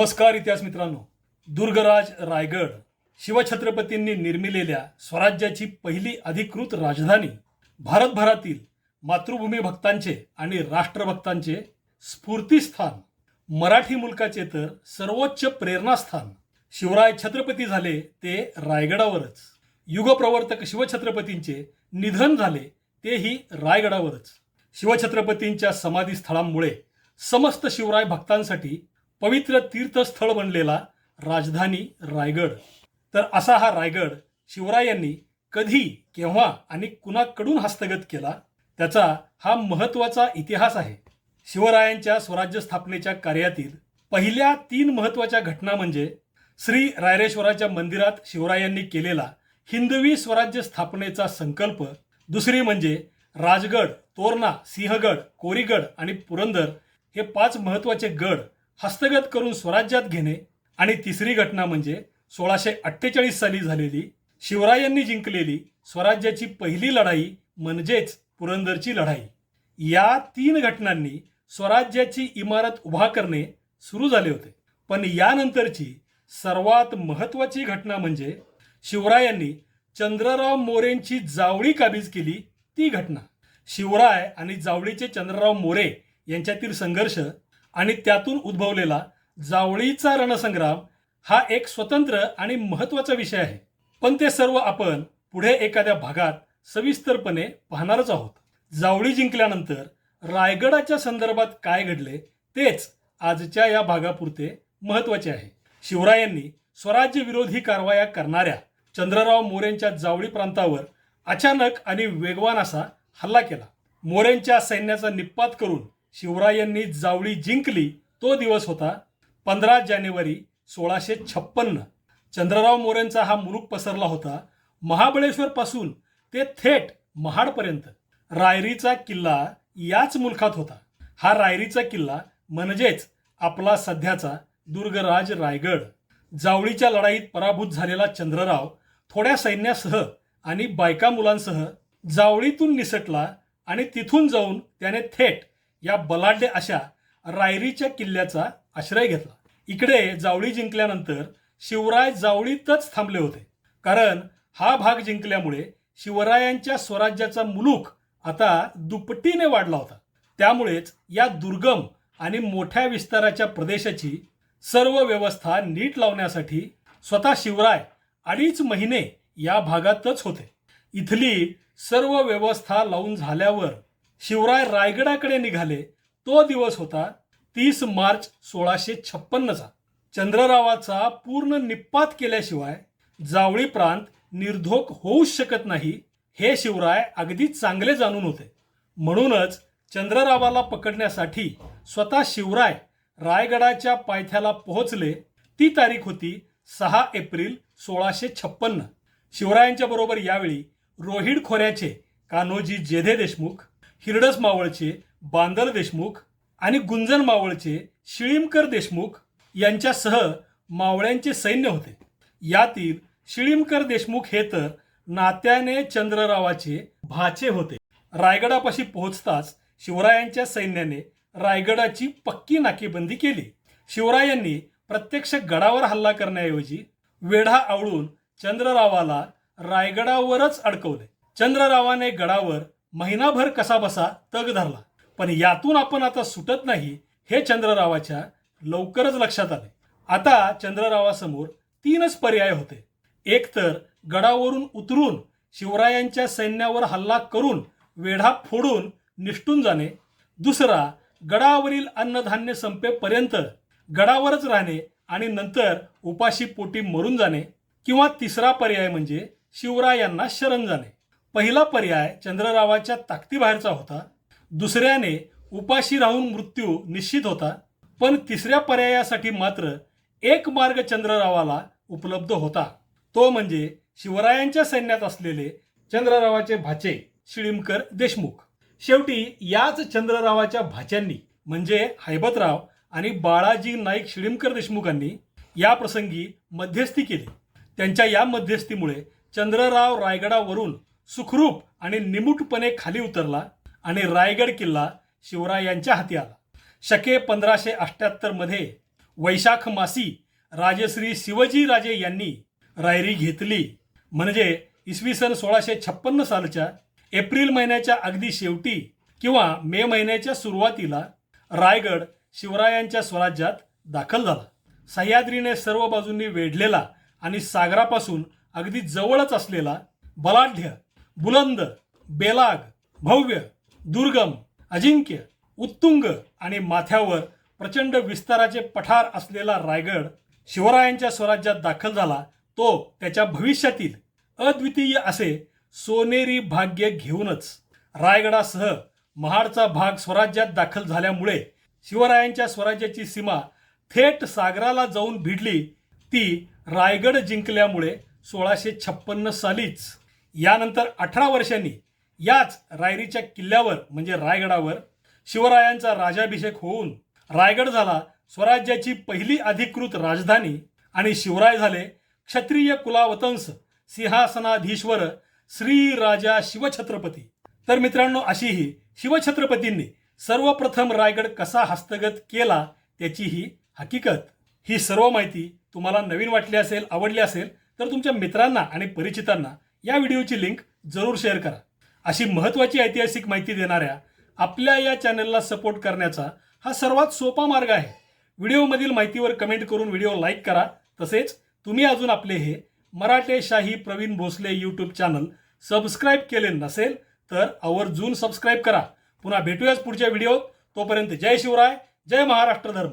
नमस्कार इतिहास मित्रांनो. दुर्गराज रायगड शिवछत्रपतींनी निर्मिलेल्या स्वराज्याची पहिली अधिकृत राजधानी भारतभरातील मातृभूमी भक्तांचे आणि राष्ट्रभक्तांचे स्फूर्तीस्थान मराठी मुलकाचे तर सर्वोच्च प्रेरणास्थान शिवराय छत्रपती झाले ते रायगडावरच. युगप्रवर्तक शिवछत्रपतींचे निधन झाले तेही रायगडावरच. शिवछत्रपतींच्या समाधीस्थळांमुळे समस्त शिवराय भक्तांसाठी पवित्र तीर्थस्थळ बनलेला राजधानी रायगड. तर असा हा रायगड शिवरायांनी कधी केव्हा आणि कुणाकडून हस्तगत केला? त्याचा हा महत्त्वाचा इतिहास आहे. शिवरायांच्या स्वराज्य स्थापनेच्या कार्यातील पहिल्या तीन महत्त्वाच्या घटना म्हणजे श्री रायरेश्वराच्या मंदिरात शिवरायांनी केलेला हिंदवी स्वराज्य स्थापनेचा संकल्प दुसरी म्हणजे राजगड तोरणा सिंहगड कोरीगड आणि पुरंदर हे पाच महत्त्वाचे गड हस्तगत करून स्वराज्यात घेणे आणि तिसरी घटना म्हणजे सोळाशे अठ्ठेचाळीस साली झालेली शिवरायांनी जिंकलेली स्वराज्याची पहिली लढाई म्हणजेच पुरंदरची लढाई. या तीन घटनांनी स्वराज्याची इमारत उभा करणे सुरू झाले होते. पण यानंतरची सर्वात महत्त्वाची घटना म्हणजे शिवरायांनी चंद्रराव मोरेंची जावळी काबीज केली ती घटना. शिवराय आणि जावळीचे चंद्रराव मोरे यांच्यातील संघर्ष आणि त्यातून उद्भवलेला जावळीचा रणसंग्राम हा एक स्वतंत्र आणि महत्त्वाचा विषय आहे. पण ते सर्व आपण पुढे एखाद्या भागात सविस्तरपणे पाहणारच आहोत. जावळी जिंकल्यानंतर रायगडाच्या संदर्भात काय घडले तेच आजच्या या भागापुरते महत्त्वाचे आहे. शिवरायांनी स्वराज्य विरोधी कारवाया करणाऱ्या चंद्रराव मोरेंच्या जावळी प्रांतावर अचानक आणि वेगवान असा हल्ला केला. मोरेंच्या सैन्याचा निपात करून शिवरायांनी जावळी जिंकली तो दिवस होता पंधरा जानेवारी सोळाशे छप्पन्न. चंद्रराव मोरेंचा हा मुलूक पसरला होता महाबळेश्वरपासून ते थेट महाडपर्यंत. रायरीचा किल्ला याच मुलखात होता. हा रायरीचा किल्ला म्हणजेच आपला सध्याचा दुर्गराज रायगड. जावळीच्या लढाईत पराभूत झालेला चंद्रराव थोड्या सैन्यासह आणि बायका मुलांसह जावळीतून निसटला आणि तिथून जाऊन त्याने थेट या बलाढ्य अशा रायरीच्या किल्ल्याचा आश्रय घेतला. इकडे जावळी जिंकल्यानंतर शिवराय जावळीतच थांबले होते. कारण हा भाग जिंकल्यामुळे शिवरायांच्या स्वराज्याचा मुलूक आता दुपटीने वाढला होता. त्यामुळेच या दुर्गम आणि मोठ्या विस्ताराच्या प्रदेशाची सर्व व्यवस्था नीट लावण्यासाठी स्वतः शिवराय अडीच महिने या भागातच होते. इथली सर्व व्यवस्था लावून झाल्यावर शिवराय रायगडाकडे निघाले. तो दिवस होता तीस मार्च सोळाशे छप्पन्नचा. चंद्ररावाचा पूर्ण निपात केल्याशिवाय जावळी प्रांत निर्धोक होऊच शकत नाही हे शिवराय अगदी चांगले जाणून होते. म्हणूनच चंद्ररावाला पकडण्यासाठी स्वतः शिवराय रायगडाच्या पायथ्याला पोहोचले. ती तारीख होती सहा एप्रिल सोळाशे छप्पन्न. शिवरायांच्या बरोबर यावेळी रोहिड खोऱ्याचे कान्होजी जेधे देशमुख हिरडस मावळचे बांदल देशमुख आणि गुंजन मावळचे शिळीमकर देशमुख यांच्यासह मावळ्यांचे सैन्य होते. यातील शिळीमकर देशमुख हे तर नात्याने चंद्ररावाचे भाचे होते. रायगडापाशी पोहोचताच शिवरायांच्या सैन्याने रायगडाची पक्की नाकेबंदी केली. शिवरायांनी प्रत्यक्ष गडावर हल्ला करण्याऐवजी वेढा आवळून चंद्ररावाला रायगडावरच अडकवले. चंद्ररावाने गडावर महिनाभर कसाबसा तग धरला. पण यातून आपण आता सुटत नाही हे चंद्ररावाच्या लवकरच लक्षात आले. आता चंद्ररावासमोर तीनच पर्याय होते. एक तर गडावरून उतरून शिवरायांच्या सैन्यावर हल्ला करून वेढा फोडून निष्ठून जाणे. दुसरा गडावरील अन्नधान्य संपेपर्यंत गडावरच राहणे आणि नंतर उपाशी पोटी मरून जाणे. किंवा तिसरा पर्याय म्हणजे शिवरायांना शरण जाणे. पहिला पर्याय चंद्ररावाच्या ताकदीबाहेरचा होता. दुसऱ्याने उपाशी राहून मृत्यू निश्चित होता. पण तिसऱ्या पर्यायासाठी मात्र एक मार्ग चंद्ररावाला उपलब्ध होता. तो म्हणजे शिवरायांच्या सैन्यात असलेले चंद्ररावाचे भाचे शिळीमकर देशमुख. शेवटी याच चंद्ररावाच्या भाच्यांनी म्हणजे हैबतराव आणि बाळाजी नाईक शिळीमकर देशमुखांनी या प्रसंगी मध्यस्थी केली. त्यांच्या या मध्यस्थीमुळे चंद्रराव रायगडावरून सुखरूप आणि निमूटपणे खाली उतरला आणि रायगड किल्ला शिवरायांच्या हाती आला. शके पंधराशे अठ्ठ्याहत्तरमध्ये वैशाख मासी राजश्री शिवजीराजे यांनी रायरी घेतली. म्हणजे इसवी सन सोळाशे छप्पन्न सालच्या एप्रिल महिन्याच्या अगदी शेवटी किंवा मे महिन्याच्या सुरुवातीला रायगड शिवरायांच्या स्वराज्यात दाखल झाला. सह्याद्रीने सर्व बाजूंनी वेढलेला आणि सागरापासून अगदी जवळच असलेला बलाढ्य बुलंद बेलाग भव्य दुर्गम अजिंक्य उत्तुंग आणि माथ्यावर प्रचंड विस्ताराचे पठार असलेला रायगड शिवरायांच्या स्वराज्यात दाखल झाला तो त्याच्या भविष्यातील अद्वितीय असे सोनेरी भाग्य घेऊनच रायगडासह महाडचा भाग स्वराज्यात दाखल झाल्यामुळे शिवरायांच्या स्वराज्याची सीमा थेट सागराला जाऊन भिडली. ती रायगड जिंकल्यामुळे सोळाशे छप्पन्न सालीच यानंतर अठरा वर्षांनी याच रायरीच्या किल्ल्यावर म्हणजे रायगडावर शिवरायांचा राजाभिषेक होऊन रायगड झाला स्वराज्याची पहिली अधिकृत राजधानी आणि शिवराय झाले क्षत्रिय कुलावतंस सिंहासनाधीश्वर श्री राजा शिवछत्रपती. तर मित्रांनो अशी ही शिवछत्रपतींनी सर्वप्रथम रायगड कसा हस्तगत केला त्याची ही हकीकत ही सर्व माहिती तुम्हाला नवीन वाटली असेल आवडली असेल तर तुमच्या मित्रांना आणि परिचितांना या व्हिडिओची लिंक जरूर शेअर करा. अशी महत्त्वाची ऐतिहासिक माहिती देणाऱ्या आपल्या या चॅनलला सपोर्ट करण्याचा हा सर्वात सोपा मार्ग आहे. व्हिडिओमधील माहितीवर कमेंट करून व्हिडिओ लाईक करा. तसेच तुम्ही अजून आपले हे Marathe Shahi Pravin Bhosale YouTube channel subscribe केले नसेल तर आवर्जून सबस्क्राईब करा. पुन्हा भेटूयाच पुढच्या व्हिडिओत. तोपर्यंत जय शिवराय जय महाराष्ट्र धर्म.